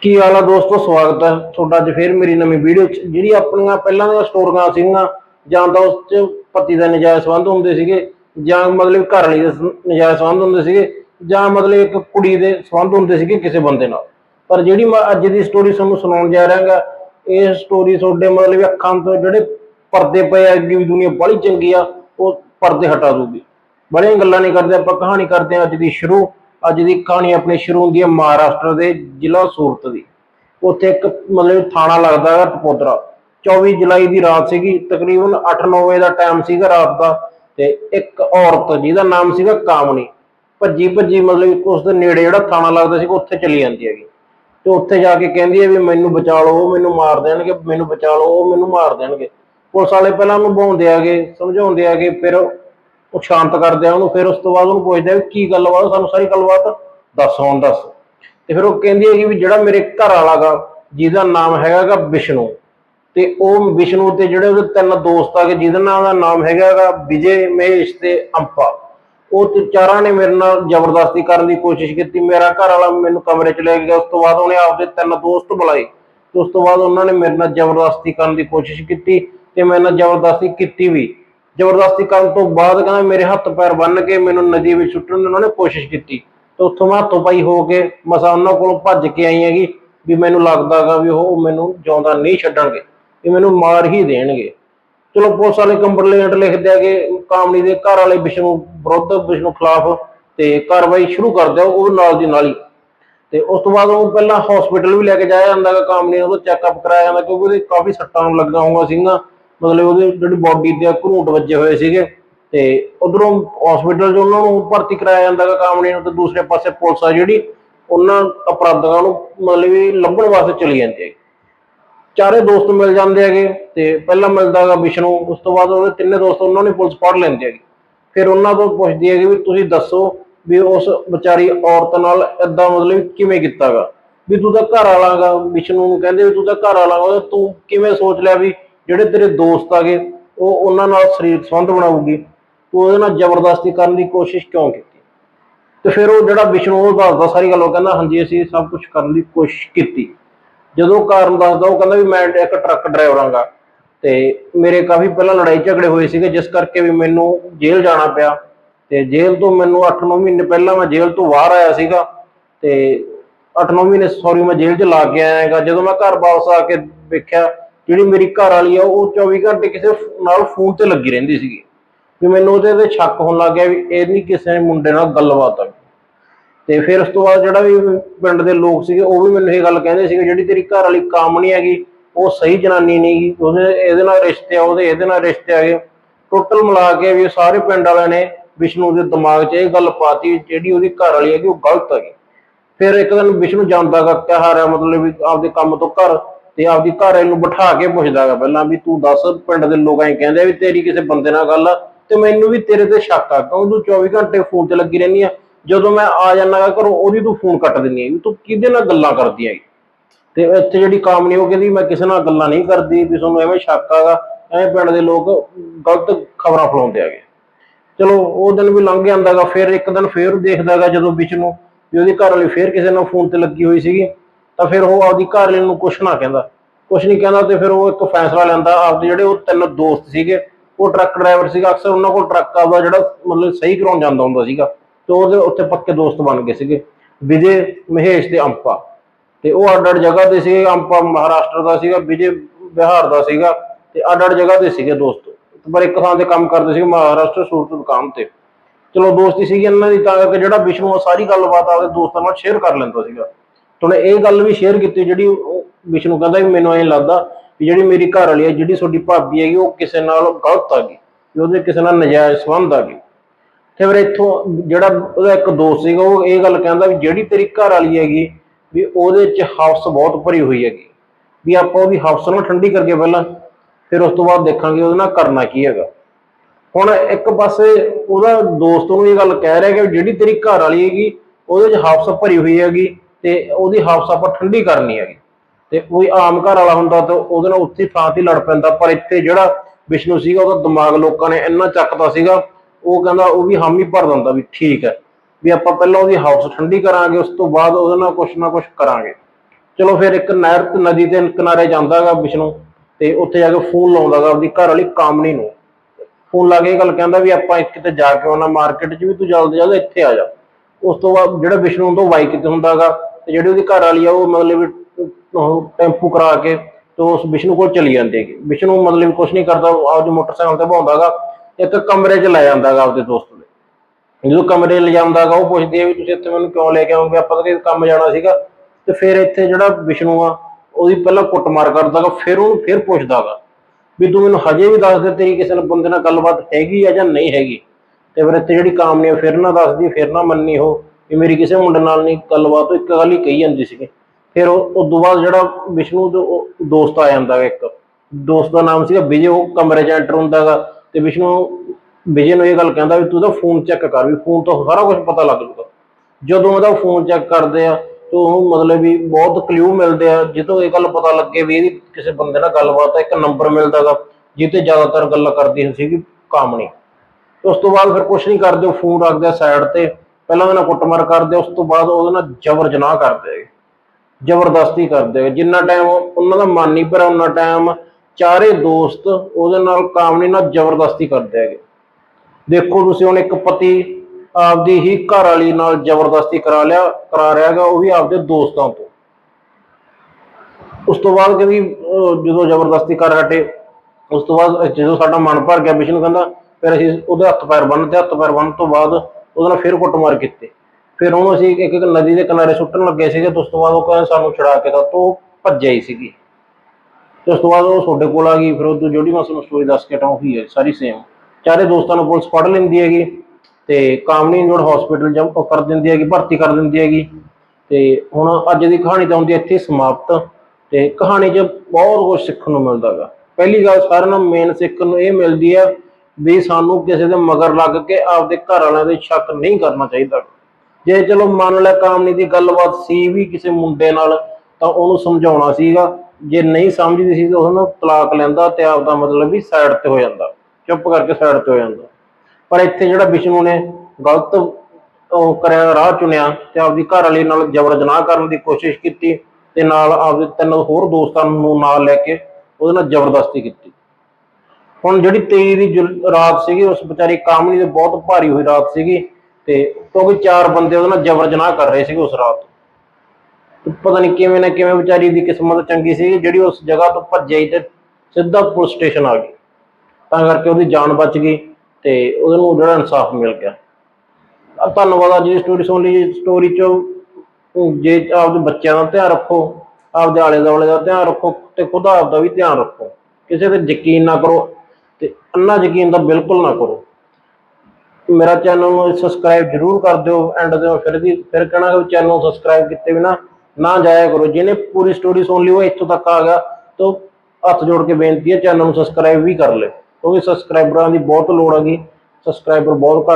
ਕੀ ਹਾਲ ਆ ਦੋਸਤੋ? ਸਵਾਗਤ ਹੈ ਤੁਹਾਡਾ ਅੱਜ ਫੇਰ ਮੇਰੀ ਨਵੀਂ ਵੀਡੀਓ ਚ, ਜਿਹੜੀ ਆਪਣੀਆਂ ਪਹਿਲਾਂ ਦੀਆਂ ਸਟੋਰੀਆਂ ਸੀਗੀਆਂ, ਜਾਂ ਤਾਂ ਉਸ ਚ ਪਤੀ ਦਾ ਨਜਾਇਜ਼ ਸੰਬੰਧ ਹੁੰਦੇ ਸੀਗੇ, ਜਾਂ ਮਤਲਬ ਘਰ ਵਾਲੀ ਦੇ ਸ- ਨਜਾਇਜ਼ ਸੰਬੰਧ ਹੁੰਦੇ ਸੀਗੇ, ਜਾਂ ਮਤਲਬ ਇੱਕ ਕੁੜੀ ਦੇ ਸੰਬੰਧ ਹੁੰਦੇ ਸੀਗੇ ਕਿਸੇ ਬੰਦੇ ਨਾਲ। ਪਰ ਜਿਹੜੀ ਮੈਂ ਅੱਜ ਦੀ ਸਟੋਰੀ ਤੁਹਾਨੂੰ ਸੁਣਾਉਣ ਜਾ ਰਿਹਾ ਹਾਂ ਇਹ ਸਟੋਰੀ ਤੁਹਾਡੇ ਮਤਲਬ ਅੱਖਾਂ ਤੋਂ ਜਿਹੜੇ ਪਰਦੇ ਪਏ ਆ, ਅੱਗੇ ਵੀ ਦੁਨੀਆ ਬੜੀ ਚੰਗੀ ਆ, ਉਹ ਪਰਦੇ ਹਟਾ ਦੂਗੀ ਬੜੀਆਂ ਗੱਲਾਂ ਨਹੀਂ ਕਰਦੇ, ਆਪਾਂ ਕਹਾਣੀ ਕਰਦੇ ਹਾਂ ਅੱਜ ਦੀ ਸ਼ੁਰੂ। ਅੱਜ ਦੀ ਕਹਾਣੀ ਆਪਣੀ ਸ਼ੁਰੂ ਹੁੰਦੀ ਹੈ ਮਹਾਰਾਸ਼ਟਰ ਦੇ ਜ਼ਿਲ੍ਹਾ ਸੂਰਤ ਦੀ। ਉੱਥੇ ਇੱਕ ਮਤਲਬ ਥਾਣਾ ਲੱਗਦਾ ਹੈ ਟਪੋਦਰਾ 24 ਜੁਲਾਈ ਦੀ ਰਾਤ ਸੀਗੀ, ਤਕਰੀਬਨ 8-9 ਵਜੇ ਦਾ ਟਾਈਮ ਸੀਗਾ ਰਾਤ ਦਾ ਤੇ ਇੱਕ ਔਰਤ ਜਿਹਦਾ ਨਾਮ ਸੀਗਾ ਕਾਮਣੀ ਭੱਜੀ ਭੱਜੀ ਮਤਲਬ ਉਸ ਦੇ ਨੇੜੇ ਜਿਹੜਾ ਥਾਣਾ ਲੱਗਦਾ ਸੀ ਉੱਥੇ ਚਲੀ ਜਾਂਦੀ ਹੈਗੀ। ਤੇ ਉੱਥੇ ਜਾ ਕੇ ਕਹਿੰਦੀ ਹੈ ਵੀ ਮੈਨੂੰ ਬਚਾ ਲਓ ਮੈਨੂੰ ਮਾਰ ਦੇਣਗੇ, ਮੈਨੂੰ ਬਚਾ ਲਓ ਮੈਨੂੰ ਮਾਰ ਦੇਣਗੇ। ਪੁਲਿਸ ਵਾਲੇ ਪਹਿਲਾਂ ਉਹਨੂੰ ਬਹਾਉਂਦੇ ਆਗੇ ਸਮਝਾਉਂਦੇ ਆਗੇ ਫਿਰ ਉਹ ਸ਼ਾਂਤ ਕਰਦੇ ਆ ਉਹਨੂੰ, ਫਿਰ ਉਸ ਤੋਂ ਬਾਅਦ ਉਹਨੂੰ ਪੁੱਛਦੇ ਆ ਵੀ ਕੀ ਗੱਲਬਾਤ, ਸਾਨੂੰ ਸਾਰੀ ਗੱਲਬਾਤ ਦੱਸ, ਹੁਣ ਦੱਸ। ਤੇ ਫਿਰ ਉਹ ਕਹਿੰਦੀ ਹੈਗੀ ਵੀ ਜਿਹੜਾ ਮੇਰੇ ਘਰ ਵਾਲਾ ਗਾ ਜਿਹਦਾ ਨਾਮ ਹੈਗਾਗਾ ਵਿਸ਼ਨੂੰ, ਤੇ ਉਹ ਵਿਸ਼ਨੂੰ ਤੇ ਜਿਹੜੇ ਉਹਦੇ ਤਿੰਨ ਦੋਸਤ ਆਗੇ ਜਿਹਦਾ ਨਾਮ ਦਾ ਨਾਮ ਹੈਗਾਗਾ ਵਿਜੇ, ਮਹੇਸ਼ ਤੇ ਅੰਪਾ। ਉਹ ਚਾਰਾਂ ਨੇ ਮੇਰੇ ਨਾਲ ਜ਼ਬਰਦਸਤੀ ਕਰਨ ਦੀ ਕੋਸ਼ਿਸ਼ ਕੀਤੀ, ਮੇਰਾ ਘਰ ਵਾਲਾ ਮੈਨੂੰ ਕਮਰੇ ਚ ਲੈ ਗਿਆ, ਉਸ ਤੋਂ ਬਾਅਦ ਉਹਨੇ ਆਪਦੇ ਤਿੰਨ ਦੋਸਤ ਬੁਲਾਏ। ਤੇ ਉਸ ਤੋਂ ਬਾਅਦ ਉਹਨਾਂ ਨੇ ਮੇਰੇ ਨਾਲ ਜ਼ਬਰਦਸਤੀ ਕਰਨ ਦੀ ਕੋਸ਼ਿਸ਼ ਕੀਤੀ, ਤੇ ਮੇਰੇ ਨਾਲ ਜ਼ਬਰਦਸਤੀ ਕੀਤੀ ਵੀ। ਜ਼ਬਰਦਸਤੀ ਕਰਨ ਤੋਂ ਬਾਅਦ ਕਹਿੰਦਾ ਮੇਰੇ ਹੱਥ ਪੈਰ ਬੰਨ੍ਹ ਕੇ ਮੈਨੂੰ ਨਦੀ ਵਿੱਚ ਸੁੱਟਣ ਦੀ ਉਹਨਾਂ ਨੇ ਕੋਸ਼ਿਸ਼ ਕੀਤੀ। ਤੇ ਉੱਥੋਂ ਮੈਂ ਹੱਥੋਂ ਪਾਈ ਹੋ ਕੇ ਮਸਾ ਉਹਨਾਂ ਕੋਲੋਂ ਭੱਜ ਕੇ ਆਈ ਹੈਗੀ ਵੀ ਮੈਨੂੰ ਲੱਗਦਾਗਾ ਵੀ ਉਹ ਮੈਨੂੰ ਜਿਉਂਦਾ ਨਹੀਂ ਛੱਡਣਗੇ, ਵੀ ਮੈਨੂੰ ਮਾਰ ਹੀ ਦੇਣਗੇ। ਚਲੋ ਪੁਲਿਸ ਵਾਲੇ ਕੰਪਲੇਂਟ ਲਿਖਦੇ ਆਗੇ ਕਾਮਣੀ ਦੇ ਘਰ ਵਾਲੇ ਵਿਸ਼ਨੂੰ ਵਿਰੁੱਧ, ਵਿਸ਼ਨੂੰ ਖਿਲਾਫ ਤੇ ਕਾਰਵਾਈ ਸ਼ੁਰੂ ਕਰ ਦਿਓ ਉਹ ਨਾਲ ਦੀ ਨਾਲ ਹੀ। ਤੇ ਉਸ ਤੋਂ ਬਾਅਦ ਉਹ ਪਹਿਲਾਂ ਹਸਪੀਟਲ ਵੀ ਲੈ ਕੇ ਜਾਇਆ ਜਾਂਦਾ ਗਾ ਕਾਮਣੀ ਉਹਦਾ ਚੈੱਕਅਪ ਕਰਾਇਆ ਜਾਂਦਾ ਕਿਉਂਕਿ ਉਹਦੇ ਕਾਫੀ ਸੱਟਾਂ ਲੱਗੀਆਂ ਹੋਊਗਾ ਸੀਗਾ ਮਤਲਬ ਉਹਦੇ ਜਿਹੜੀ ਬਾਡੀ ਤੇ ਘਰੂਟ ਵੱਜੇ ਹੋਏ ਸੀਗੇ ਤੇ ਉਧਰੋਂ ਹਸਪੀਟਲ 'ਚ ਉਹਨਾਂ ਨੂੰ ਭਰਤੀ ਕਰਾਇਆ ਜਾਂਦਾ ਗਾ ਕਾਮਣੀ ਨੂੰ ਤੇ ਦੂਸਰੇ ਪਾਸੇ ਪੁਲਿਸ ਆ ਜਿਹੜੀ, ਉਹਨਾਂ ਅਪਰਾਧੀਆਂ ਨੂੰ ਮਤਲਬ ਵੀ ਲੱਭਣ ਵਾਸਤੇ ਚਲੀ ਜਾਂਦੀ ਹੈ ਚਾਰੇ ਦੋਸਤ ਮਿਲ ਜਾਂਦੇ ਹੈਗੇ ਤੇ ਪਹਿਲਾਂ ਮਿਲਦਾ ਵਿਸ਼ਨੂੰ, ਉਸ ਤੋਂ ਬਾਅਦ ਉਹਦੇ ਤਿੰਨੇ ਦੋਸਤ ਉਹਨਾਂ ਨੇ ਪੁਲਿਸ ਫੜ ਲੈਂਦੀ ਹੈਗੀ। ਫਿਰ ਉਹਨਾਂ ਤੋਂ ਪੁੱਛਦੀ ਹੈਗੀ ਵੀ ਤੁਸੀਂ ਦੱਸੋ ਵੀ ਉਸ ਵਿਚਾਰੀ ਔਰਤ ਨਾਲ ਏਦਾਂ ਮਤਲਬ ਕਿਵੇਂ ਕੀਤਾਗਾ ਵੀ ਤੂੰ ਤਾਂ ਘਰ ਵਾਲਾਗਾ ਵਿਸ਼ਨੂੰ ਨੂੰ ਕਹਿੰਦੇ ਵੀ ਤੂੰ ਤਾਂ ਘਰ ਵਾਲਾਗਾ ਤੂੰ ਕਿਵੇਂ ਸੋਚ ਲਿਆ ਵੀ ਜਿਹੜੇ ਤੇਰੇ ਦੋਸਤ ਆਗੇ ਉਹ ਉਹਨਾਂ ਨਾਲ ਸਰੀਰਕ ਸੰਬੰਧ ਬਣਾਉਗੀ ਤੂੰ ਉਹਦੇ ਨਾਲ ਜ਼ਬਰਦਸਤੀ ਕਰਨ ਦੀ ਕੋਸ਼ਿਸ਼ ਕਿਉਂ ਕੀਤੀ? ਤੇ ਫਿਰ ਉਹ ਜਿਹੜਾ ਵਿਸ਼ਨੂੰ ਉਹ ਦੱਸਦਾ ਸਾਰੀ ਗੱਲ, ਉਹ ਕਹਿੰਦਾ, ਹਾਂਜੀ, ਅਸੀਂ ਸਭ ਕੁਝ ਕਰਨ ਦੀ ਕੋਸ਼ਿਸ਼ ਕੀਤੀ। ਜਦੋਂ ਕਾਰਨ ਦੱਸਦਾ, ਉਹ ਕਹਿੰਦਾ ਵੀ ਮੈਂ ਇੱਕ ਟਰੱਕ ਡਰਾਈਵਰ ਆਂਗਾ ਤੇ ਮੇਰੇ ਕਾਫੀ ਪਹਿਲਾਂ ਲੜਾਈ ਝਗੜੇ ਹੋਏ ਸੀਗੇ, ਜਿਸ ਕਰਕੇ ਵੀ ਮੈਨੂੰ ਜੇਲ੍ਹ ਜਾਣਾ ਪਿਆ ਤੇ ਜੇਲ੍ਹ ਤੋਂ ਮੈਨੂੰ 8-9 ਮਹੀਨੇ ਪਹਿਲਾਂ ਮੈਂ ਜੇਲ੍ਹ ਤੋਂ ਬਾਹਰ ਆਇਆ ਸੀਗਾ ਤੇ 8-9 ਮਹੀਨੇ ਸੌਰੀ ਮੈਂ ਜੇਲ੍ਹ 'ਚ ਲਾ ਕੇ ਆਇਆ ਹੈਗਾ। ਜਦੋਂ ਮੈਂ ਘਰ ਵਾਪਸ ਆ ਕੇ ਵੇਖਿਆ ਜਿਹੜੀ ਮੇਰੀ ਘਰ ਵਾਲੀ ਆ, ਉਹ 24 ਘੰਟੇ ਕਿਸੇ ਨਾਲ ਫੋਨ ਤੇ ਲੱਗੀ ਰਹਿੰਦੀ ਸੀਗੀ। ਵੀ ਮੈਨੂੰ ਉਹਦੇ ਤੇ ਸ਼ੱਕ ਹੋਣ ਲੱਗ ਗਿਆ ਵੀ ਇਹ ਨਹੀਂ ਕਿਸੇ ਮੁੰਡੇ ਨਾਲ ਗੱਲਬਾਤ ਆ। ਤੇ ਫਿਰ ਉਸ ਤੋਂ ਬਾਅਦ ਜਿਹੜਾ ਵੀ ਪਿੰਡ ਦੇ ਲੋਕ ਸੀਗੇ, ਉਹ ਵੀ ਮੈਨੂੰ ਇਹ ਗੱਲ ਕਹਿੰਦੇ ਸੀਗੇ, ਜਿਹੜੀ ਤੇਰੀ ਘਰ ਵਾਲੀ ਕਾਮਣੀ ਹੈਗੀ, ਉਹ ਸਹੀ ਜਨਾਨੀ ਨਹੀਂਗੀ ਉਹਦੇ, ਇਹਦੇ ਨਾਲ ਰਿਸ਼ਤੇ ਆ, ਉਹਦੇ, ਇਹਦੇ ਨਾਲ ਰਿਸ਼ਤੇ ਆ ਗਏ ਟੋਟਲ ਮਿਲਾ ਕੇ ਵੀ ਸਾਰੇ ਪਿੰਡ ਵਾਲਿਆਂ ਨੇ ਵਿਸ਼ਨੂੰ ਦੇ ਦਿਮਾਗ 'ਚ ਇਹ ਗੱਲ ਪਾਤੀ ਜਿਹੜੀ ਉਹਦੀ ਘਰ ਵਾਲੀ ਹੈਗੀ, ਉਹ ਗਲਤ ਹੈਗੀ। ਫਿਰ ਇੱਕ ਦਿਨ ਵਿਸ਼ਨੂੰ ਜਾਂਦਾ ਕਹਿ ਹਾਰਿਆ ਮਤਲਬ ਵੀ ਆਪਦੇ ਕੰਮ ਤੋਂ ਘਰ ਤੇ ਆਪਦੀ ਘਰ ਵਾਲੀ ਨੂੰ ਬਿਠਾ ਕੇ ਪੁੱਛਦਾਗਾ ਪਹਿਲਾਂ ਵੀ ਤੂੰ ਦੱਸ, ਪਿੰਡ ਦੇ ਲੋਕਾਂ ਹੀ ਕਹਿੰਦੇ ਆ ਵੀ ਤੇਰੀ ਕਿਸੇ ਬੰਦੇ ਨਾਲ ਗੱਲ ਆ ਤੇ ਮੈਨੂੰ ਵੀ ਤੇਰੇ ਤੇ ਸ਼ੱਕ ਆ, ਕਿਉਂ ਤੂੰ 24 ਘੰਟੇ ਫੋਨ ਤੇ ਲੱਗੀ ਰਹਿੰਦੀ ਆ? ਜਦੋਂ ਮੈਂ ਆ ਜਾਣਾਗਾ ਘਰੋਂ, ਉਹਦੀ ਤੂੰ ਫੋਨ ਕੱਟ ਦਿੰਦੀ ਹੈ ਤੂੰ ਕਿਹਦੇ ਨਾਲ ਗੱਲਾਂ ਕਰਦੀ ਹੈ ਤੇ ਇੱਥੇ ਜਿਹੜੀ ਕਾਮਣੀ ਉਹ ਕਹਿੰਦੀ ਮੈਂ ਕਿਸੇ ਨਾਲ ਗੱਲਾਂ ਨਹੀਂ ਕਰਦੀ, ਵੀ ਤੁਹਾਨੂੰ ਐਵੇਂ ਸ਼ੱਕ ਆਗਾ ਐਵੇਂ ਪਿੰਡ ਦੇ ਲੋਕ ਗਲਤ ਖਬਰਾਂ ਫਲਾਉਂਦੇ ਆਗੇ ਚਲੋ, ਉਹ ਦਿਨ ਵੀ ਲੰਘ ਜਾਂਦਾਗਾ ਫਿਰ ਇੱਕ ਦਿਨ ਫੇਰ ਦੇਖਦਾਗਾ ਜਦੋਂ ਵਿੱਚ ਨੂੰ ਵੀ ਉਹਦੀ ਘਰ ਵਾਲੀ ਫੇਰ ਕਿਸੇ ਨਾਲ ਫੋਨ ਤੇ ਲੱਗੀ ਹੋਈ ਸੀਗੀ। ਤਾਂ ਫਿਰ ਉਹ ਆਪਦੀ ਘਰ ਨੂੰ ਕੁਛ ਨਾ ਕਹਿੰਦਾ। ਕੁਛ ਨਹੀਂ ਕਹਿੰਦਾ ਤੇ ਫਿਰ ਉਹ ਇੱਕ ਫੈਸਲਾ ਲੈਂਦਾ, ਆਪਦੇ ਜਿਹੜੇ ਉਹ ਤਿੰਨ ਦੋਸਤ ਸੀਗੇ, ਉਹ ਟਰੱਕ ਡਰਾਈਵਰ ਸੀਗਾ, ਅਕਸਰ ਉਹਨਾਂ ਕੋਲ ਟਰੱਕ ਆਉਂਦਾ ਜਿਹੜਾ ਮਤਲਬ ਸਹੀ ਕਰਾਉਣ ਜਾਂਦਾ ਹੁੰਦਾ ਸੀਗਾ। ਤੇ ਉਹਦੇ ਉੱਥੇ ਪੱਕੇ ਦੋਸਤ ਬਣ ਗਏ ਸੀਗੇ, ਵਿਜੇ, ਮਹੇਸ਼ ਤੇ ਅੰਪਾ। ਤੇ ਉਹ ਅੱਡ ਅੱਡ ਜਗ੍ਹਾ ਤੇ ਸੀਗੇ, ਅੰਪਾ ਮਹਾਰਾਸ਼ਟਰ ਦਾ ਸੀਗਾ, ਵਿਜੇ ਬਿਹਾਰ ਦਾ ਸੀਗਾ, ਤੇ ਅੱਡ ਅੱਡ ਜਗ੍ਹਾ ਤੇ ਸੀਗੇ ਦੋਸਤ। ਪਰ ਇੱਕ ਥਾਂ ਤੇ ਕੰਮ ਕਰਦੇ ਸੀਗੇ ਮਹਾਰਾਸ਼ਟਰ ਸੂਰਤ ਦੁਕਾਨ ਤੇ। ਚਲੋ ਦੋਸਤੀ ਸੀਗੀ ਇਹਨਾਂ ਦੀ, ਤਾਂ ਕਰਕੇ ਜਿਹੜਾ ਵਿਸ਼ਨੂੰ ਸਾਰੀ ਗੱਲਬਾਤ ਆਪਦੇ ਦੋਸਤਾਂ ਨਾਲ ਸ਼ੇਅਰ ਕਰ ਲੈਂਦਾ ਸੀਗਾ। ਉਹਨੇ ਇਹ ਗੱਲ ਵੀ ਸ਼ੇਅਰ ਕੀਤੀ ਜਿਹੜੀ ਵਿਸ਼ਨੂੰ ਕਹਿੰਦਾ ਵੀ ਮੈਨੂੰ ਐਂ ਲੱਗਦਾ ਵੀ ਜਿਹੜੀ ਮੇਰੀ ਘਰ ਵਾਲੀ ਹੈ ਜਿਹੜੀ ਤੁਹਾਡੀ ਭਾਬੀ ਹੈਗੀ, ਉਹ ਕਿਸੇ ਨਾਲ ਗਲਤ ਆ ਗਈ ਵੀ ਉਹਦੇ ਕਿਸੇ ਨਾਲ ਨਜਾਇਜ਼ ਸੰਬੰਧ ਆ ਗਈ ਤੇ ਫਿਰ ਇੱਥੋਂ ਜਿਹੜਾ ਉਹਦਾ ਇੱਕ ਦੋਸਤ ਸੀਗਾ, ਉਹ ਇਹ ਗੱਲ ਕਹਿੰਦਾ ਵੀ ਜਿਹੜੀ ਤੇਰੀ ਘਰ ਵਾਲੀ ਹੈਗੀ, ਵੀ ਉਹਦੇ ਚ ਹਵਸ ਬਹੁਤ ਭਰੀ ਹੋਈ ਹੈਗੀ। ਵੀ ਆਪਾਂ ਉਹਦੀ ਹਵਸ ਨੂੰ ਠੰਡੀ ਕਰਕੇ ਪਹਿਲਾਂ, ਫਿਰ ਉਸ ਤੋਂ ਬਾਅਦ ਦੇਖਾਂਗੇ ਉਹਦੇ ਨਾਲ ਕਰਨਾ ਕੀ ਹੈਗਾ। ਹੁਣ ਇੱਕ ਪਾਸੇ ਉਹਦਾ ਦੋਸਤ ਨੂੰ ਇਹ ਗੱਲ ਕਹਿ ਰਿਹਾ ਕਿ ਜਿਹੜੀ ਤੇਰੀ ਘਰ ਵਾਲੀ ਹੈਗੀ, ਉਹਦੇ ਚ ਹਵਸ ਭਰੀ ਹੋਈ ਹੈਗੀ ਤੇ ਉਹਦੀ ਹਵਸ ਆਪਾਂ ਠੰਡੀ ਕਰਨੀ ਹੈਗੀ। ਤੇ ਕੋਈ ਆਮ ਘਰ ਵਾਲਾ ਹੁੰਦਾ ਤਾਂ ਉਹਦੇ ਨਾਲ ਉੱਥੇ ਥਾਂ ਤੇ ਲੜ ਪੈਂਦਾ, ਪਰ ਇੱਥੇ ਜਿਹੜਾ ਵਿਸ਼ਨੂੰ ਸੀਗਾ, ਉਹਦਾ ਦਿਮਾਗ ਲੋਕਾਂ ਨੇ ਇੰਨਾ ਚੱਕਦਾ ਸੀਗਾ, ਉਹ ਕਹਿੰਦਾ ਉਹ ਵੀ ਹਾਮੀ ਭਰ ਦਿੰਦਾ ਵੀ ਠੀਕ ਹੈ, ਵੀ ਆਪਾਂ ਪਹਿਲਾਂ ਉਹਦੀ ਹਾਊਸ ਠੰਡੀ ਕਰਾਂਗੇ, ਉਸ ਤੋਂ ਬਾਅਦ ਉਹਦੇ ਨਾਲ ਕੁਛ ਨਾ ਕੁਛ ਕਰਾਂਗੇ। ਚਲੋ ਫਿਰ ਇੱਕ ਨਹਿਰ ਤੇ ਨਦੀ ਦੇ ਕਿਨਾਰੇ ਜਾਂਦਾਗਾ ਵਿਸ਼ਨੂੰ, ਤੇ ਉੱਥੇ ਜਾ ਕੇ ਫੋਨ ਲਾਉਂਦਾਗਾ ਆਪਦੀ ਘਰ ਵਾਲੀ ਕਾਮਣੀ ਨੂੰ। ਫੋਨ ਲਾ ਕੇ ਗੱਲ ਕਹਿੰਦਾ ਵੀ ਆਪਾਂ ਇੱਕ ਤੇ ਜਾ ਕੇ ਆਉਣਾ, ਮਾਰਕੀਟ 'ਚ ਵੀ ਤੂੰ ਜਲਦੀ ਜਲਦੀ ਇੱਥੇ ਆ ਜਾ। ਉਸ ਤੋਂ ਬਾਅਦ ਜਿਹੜਾ ਵਿਸ਼ਨੂੰ ਤੋਂ ਬਾਈਕ ਤੇ ਹੁੰਦਾਗਾ ਤੇ ਜਿਹੜੀ ਉਹਦੀ ਘਰ ਵਾਲੀ ਆ, ਉਹ ਮਤਲਬ ਵੀ ਉਹ ਟੈਂਪੂ ਕਰਾ ਕੇ ਤੇ ਉਸ ਵਿਸ਼ਨੂੰ ਕੋਲ ਚਲੀ ਜਾਂਦੀ ਵਿਸ਼ਨੂੰ ਮਤਲਬ ਕੁਝ ਨਹੀਂ ਕਰਦਾ, ਉਹ ਮੋਟਰਸਾਈਕਲ ਤੇ ਭਾਉਂਦਾਗਾ ਇੱਕ ਕਮਰੇ 'ਚ ਲੈ ਜਾਂਦਾਗਾ ਆਪਦੇ ਦੋਸਤ ਦੇ। ਜਦੋਂ ਕਮਰੇ ਲਿਜਾਂਦਾਗਾ ਉਹ ਪੁੱਛਦੀ ਹੈ ਵੀ ਤੁਸੀਂ ਇੱਥੇ ਮੈਨੂੰ ਕਿਉਂ ਲੈ ਕੇ ਆਓਗੇ ਆਪਾਂ ਤਾਂ ਕਿਸੇ ਕੰਮ ਜਾਣਾ ਸੀਗਾ। ਤੇ ਫਿਰ ਇੱਥੇ ਜਿਹੜਾ ਵਿਸ਼ਨੂੰ ਆ, ਉਹਦੀ ਪਹਿਲਾਂ ਕੁੱਟਮਾਰ ਕਰਦਾਗਾ ਫਿਰ ਉਹਨੂੰ ਫਿਰ ਪੁੱਛਦਾਗਾ ਵੀ ਤੂੰ ਮੈਨੂੰ ਹਜੇ ਵੀ ਦੱਸ ਦੇ ਤੇਰੀ ਕਿਸੇ ਨਾਲ ਬੰਦੇ ਨਾਲ ਗੱਲਬਾਤ ਹੈਗੀ ਆ ਜਾਂ ਨਹੀਂ ਹੈਗੀ। ਤੇ ਫਿਰ ਇੱਥੇ ਜਿਹੜੀ ਕਾਮਨੀ ਫਿਰ ਨਾ ਦੱਸਦੀ, ਫਿਰ ਨਾ ਮੰਨੀ ਉਹ। ਵੀ ਮੇਰੀ ਕਿਸੇ ਮੁੰਡੇ ਨਾਲ ਨਹੀਂ ਗੱਲਬਾਤ ਇੱਕ ਗੱਲ ਹੀ ਕਹੀ ਜਾਂਦੀ ਸੀਗੀ। ਫਿਰ ਉਹ ਉਸ ਤੋਂ ਬਾਅਦ ਜਿਹੜਾ ਵਿਸ਼ਨੂੰ ਦਾ ਦੋਸਤ ਆ ਜਾਂਦਾ ਗਾ ਇੱਕ। ਦੋਸਤ ਦਾ ਨਾਮ ਸੀਗਾ ਵਿਜੇ, ਉਹ ਕਮਰੇ 'ਚ ਐਂਟਰ ਹੁੰਦਾਗਾ ਤੇ ਵਿਸ਼ਨੂੰ ਵਿਜੇ ਨੂੰ ਇਹ ਗੱਲ ਕਹਿੰਦਾ ਵੀ ਤੂੰ ਉਹਦਾ ਫੋਨ ਚੈੱਕ ਕਰ ਵੀ ਫੋਨ ਤੋਂ ਸਾਰਾ ਕੁਝ ਪਤਾ ਲੱਗ ਜੂਗਾ। ਜਦੋਂ ਉਹਦਾ ਫੋਨ ਚੈੱਕ ਕਰਦੇ ਆ, ਤੇ ਉਹਨੂੰ ਮਤਲਬ ਵੀ ਬਹੁਤ ਕਲੂ ਮਿਲਦੇ ਆ ਜਦੋਂ ਇਹ ਗੱਲ ਪਤਾ ਲੱਗੇ ਵੀ ਇਹਦੀ ਕਿਸੇ ਬੰਦੇ ਨਾਲ ਗੱਲਬਾਤ ਆ, ਇੱਕ ਨੰਬਰ ਮਿਲਦਾਗਾ ਜਿੱਤੇ ਜ਼ਿਆਦਾਤਰ ਗੱਲਾਂ ਕਰਦੀ ਸੀਗੀ ਕਾਮਣੀ। ਉਸ ਤੋਂ ਬਾਅਦ ਫਿਰ ਕੁਝ ਨਹੀਂ ਕਰਦੇ, ਉਹ ਫੋਨ ਰੱਖਦੇ ਸਾਈਡ ਤੇ। ਪਹਿਲਾਂ ਉਹਦੇ ਨਾਲ ਕੁੱਟਮਾਰ ਕਰਦੇ, ਉਸ ਤੋਂ ਬਾਅਦ ਉਹਦੇ ਨਾਲ ਜ਼ਬਰ ਜਨਾਹ ਕਰਦੇ ਹੈਗੇ। ਜ਼ਬਰਦਸਤੀ ਕਰਦੇ ਹੈਗੇ। ਜਿੰਨਾ ਟਾਈਮ ਉਹਨਾਂ ਦਾ ਮਨ ਨਹੀਂ ਪਰ ਉਹਨਾਂ ਟਾਈਮ ਚਾਰੇ ਦੋਸਤ ਉਹਦੇ ਨਾਲ ਕਾਮਣੀ ਨਾਲ ਜ਼ਬਰਦਸਤੀ ਕਰਦੇ ਹੈਗੇ। ਦੇਖੋ ਤੁਸੀਂ ਹੁਣ ਇੱਕ ਪਤੀ ਆਪਦੀ ਹੀ ਘਰ ਵਾਲੀ ਨਾਲ ਜ਼ਬਰਦਸਤੀ ਕਰਾ ਲਿਆ, ਕਰਾ ਰਿਹਾ ਹੈਗਾ, ਉਹ ਵੀ ਆਪਦੇ ਦੋਸਤਾਂ ਤੋਂ। ਉਸ ਤੋਂ ਬਾਅਦ ਕਹਿੰਦੀ ਜਦੋਂ ਜ਼ਬਰਦਸਤੀ ਕਰ ਹਟੇ, ਉਸ ਤੋਂ ਬਾਅਦ ਜਦੋਂ ਸਾਡਾ ਮਨ ਭਰ ਗਿਆ ਵਿਸ਼ਨੂੰ ਕਹਿੰਦਾ, ਫਿਰ ਅਸੀਂ ਉਹਦੇ ਹੱਥ ਪੈਰ ਬੰਨ੍ਹ ਤੇ ਹੱਥ ਪੈਰ ਬੰਨ੍ਹਣ ਤੋਂ ਬਾਅਦ ਉਹਦੇ ਨਾਲ ਫਿਰ ਕੁੱਟਮਾਰ ਕੀਤੀ। ਫਿਰ ਉਹਨੂੰ ਅਸੀਂ ਇੱਕ ਇੱਕ ਨਦੀ ਦੇ ਕਿਨਾਰੇ ਸੁੱਟਣ ਲੱਗੇ ਸੀਗੇ ਉਸ ਤੋਂ ਬਾਅਦ ਉਹ ਕਹਿੰਦਾ ਸਾਨੂੰ ਛੁਡਾ ਕੇ ਤਾਂ ਤੋਂ ਭੱਜਿਆ ਹੀ ਸੀਗੀ। ਉਸ ਤੋਂ ਬਾਅਦ ਉਹ ਤੁਹਾਡੇ ਕੋਲ ਆ ਗਈ, ਫਿਰ ਉਹ ਜਿਹੜੀ ਮੈਂ ਤੁਹਾਨੂੰ ਸਟੋਰੀ ਦੱਸ ਕੇ ਹਟਾਂ ਉਹੀ ਹੈ, ਸਾਰੀ ਸੇਮ ਚਾਰੇ ਦੋਸਤਾਂ ਨੂੰ ਪੁਲਿਸ ਫੜ ਲੈਂਦੀ ਹੈਗੀ, ਤੇ ਕਾਮਨੀ ਜੋੜ ਹਸਪੀਟਲ ਜੰਪ ਕਰ ਦਿੰਦੀ ਹੈਗੀ, ਭਰਤੀ ਕਰ ਦਿੰਦੀ ਹੈਗੀ। ਤੇ ਹੁਣ ਅੱਜ ਦੀ ਕਹਾਣੀ ਤਾਂ ਹੁੰਦੀ ਇੱਥੇ ਸਮਾਪਤ, ਤੇ ਕਹਾਣੀ 'ਚ ਬਹੁਤ ਕੁਝ ਸਿੱਖਣ ਨੂੰ ਮਿਲਦਾ ਗਾ। ਪਹਿਲੀ ਗੱਲ ਸਾਰਿਆਂ ਨੂੰ ਮੇਨ ਸਿੱਖਣ ਨੂੰ ਇਹ ਮਿਲਦੀ ਹੈ ਵੀ ਸਾਨੂੰ ਕਿਸੇ ਦੇ ਮਗਰ ਲੱਗ ਕੇ ਆਪਦੇ ਘਰ ਵਾਲਿਆਂ ਦੇ ਸ਼ੱਕ ਨਹੀਂ ਕਰਨਾ ਚਾਹੀਦਾ। ਜੇ ਚਲੋ ਮੰਨ ਲੈ ਕਾਮਨੀ ਦੀ ਗੱਲਬਾਤ ਸੀ ਵੀ ਕਿਸੇ ਮੁੰਡੇ ਨਾਲ, ਤਾਂ ਉਹਨੂੰ ਸਮਝਾਉਣਾ ਸੀਗਾ। ਜੇ ਨਹੀਂ ਸਮਝਦੀ ਸੀ ਤਾਂ ਉਹਨੂੰ ਤਲਾਕ ਲੈਂਦਾ ਤੇ ਆਪਦਾ ਮਤਲਬ ਵੀ ਸਾਈਡ ਤੇ ਹੋ ਜਾਂਦਾ, ਚੁੱਪ ਕਰਕੇ ਸਾਈਡ ਤੇ ਹੋ ਜਾਂਦਾ। ਪਰ ਇੱਥੇ ਜਿਹੜਾ ਵਿਸ਼ਨੂੰ ਨੇ ਗਲਤ ਉਹ ਕਰਿਆ, ਰਾਹ ਚੁਣਿਆ ਤੇ ਆਪਦੀ ਘਰ ਵਾਲੀ ਨਾਲ ਜ਼ਬਰ ਜਨਾਹ ਕਰਨ ਦੀ ਕੋਸ਼ਿਸ਼ ਕੀਤੀ ਤੇ ਨਾਲ ਆਪਦੇ ਤਿੰਨ ਹੋਰ ਦੋਸਤਾਂ ਨੂੰ ਨਾਲ ਲੈ ਕੇ ਉਹਦੇ ਨਾਲ ਜ਼ਬਰਦਸਤੀ ਕੀਤੀ। ਹੁਣ ਜਿਹੜੀ 23 ਦੀ ਜੁਲ- ਰਾਤ ਸੀਗੀ ਉਸ ਵਿਚਾਰੀ ਕਾਮਣੀ ਦੇ ਬਹੁਤ ਭਾਰੀ ਹੋਈ ਰਾਤ ਸੀਗੀ ਤੇ ਕਿਉਂਕਿ ਚਾਰ ਬੰਦੇ ਉਹਦੇ ਨਾਲ ਜ਼ਬਰ ਜਨਾਹ ਕਰ ਰਹੇ ਸੀਗੇ ਉਸ ਰਾਤ ਤੇ ਪਤਾ ਨਹੀਂ ਕਿਵੇਂ ਨਾ ਕਿਵੇਂ ਵਿਚਾਰੀ ਦੀ ਕਿਸਮਤ ਚੰਗੀ ਸੀ ਜਿਹੜੀ ਉਸ ਜਗ੍ਹਾ ਤੋਂ ਭੱਜਿਆ ਤੇ ਸਿੱਧਾ ਪੁਲਿਸ ਸਟੇਸ਼ਨ ਆ ਗਈ। ਤਾਂ ਕਰਕੇ ਉਹਦੀ ਜਾਨ ਬਚ ਗਈ ਤੇ ਉਹਦੇ ਜਿਹੜਾ ਇਨਸਾਫ ਮਿਲ ਗਿਆ। ਆ ਧੰਨਵਾਦ ਅੱਜ ਦੀ ਸਟੋਰੀ ਸੁਣ ਲਈ ਸਟੋਰੀ ਚੋਂ ਅਮ, ਜੇ ਆਪਦੇ ਬੱਚਿਆਂ ਦਾ ਧਿਆਨ ਰੱਖੋ ਆਪਦੇ ਆਲੇ ਦੁਆਲੇ ਦਾ ਧਿਆਨ ਰੱਖੋ ਤੇ ਖੁਦ ਆਪਦਾ ਵੀ ਧਿਆਨ ਰੱਖੋ। ਕਿਸੇ ਤੇ ਯਕੀਨ ਨਾ ਕਰੋ ਅੰਨਾ ਯਕੀਨ ਤਾਂ ਬਿਲਕੁਲ ਨਾ ਕਰੋ। ਮੇਰਾ ਚੈਨਲ ਨੂੰ ਸਬਸਕ੍ਰਾਈਬ ਜਰੂਰ ਕਰ ਦਿਓ ਐਂਡ ਦੇ ਫਿਰ ਦੀ ਫਿਰ ਕਹਿਣਾ ਕਿ ਚੈਨਲ ਨੂੰ ਸਬਸਕ੍ਰਾਈਬ ਕੀਤੇ ਬਿਨਾ ਨਾ ਜਾਇਆ ਕਰੋ। ਜਿਹਨੇ ਪੂਰੀ ਸਟੋਰੀ ਸੁਣ ਲਈ ਉਹ ਇੱਥੋਂ ਤੱਕ ਆ ਗਿਆ, ਤਾਂ ਹੱਥ ਜੋੜ ਕੇ ਬੇਨਤੀ ਹੈ ਚੈਨਲ ਨੂੰ ਸਬਸਕ੍ਰਾਈਬ ਵੀ ਕਰ ਲੈ, ਕਿਉਂਕਿ ਸਬਸਕ੍ਰਾਈਬਰਾਂ ਦੀ ਬਹੁਤ ਲੋੜ ਹੈਗੀ। ਸਬਸਕ੍ਰਾਈਬਰ ਬਹੁਤ ਘੱਟ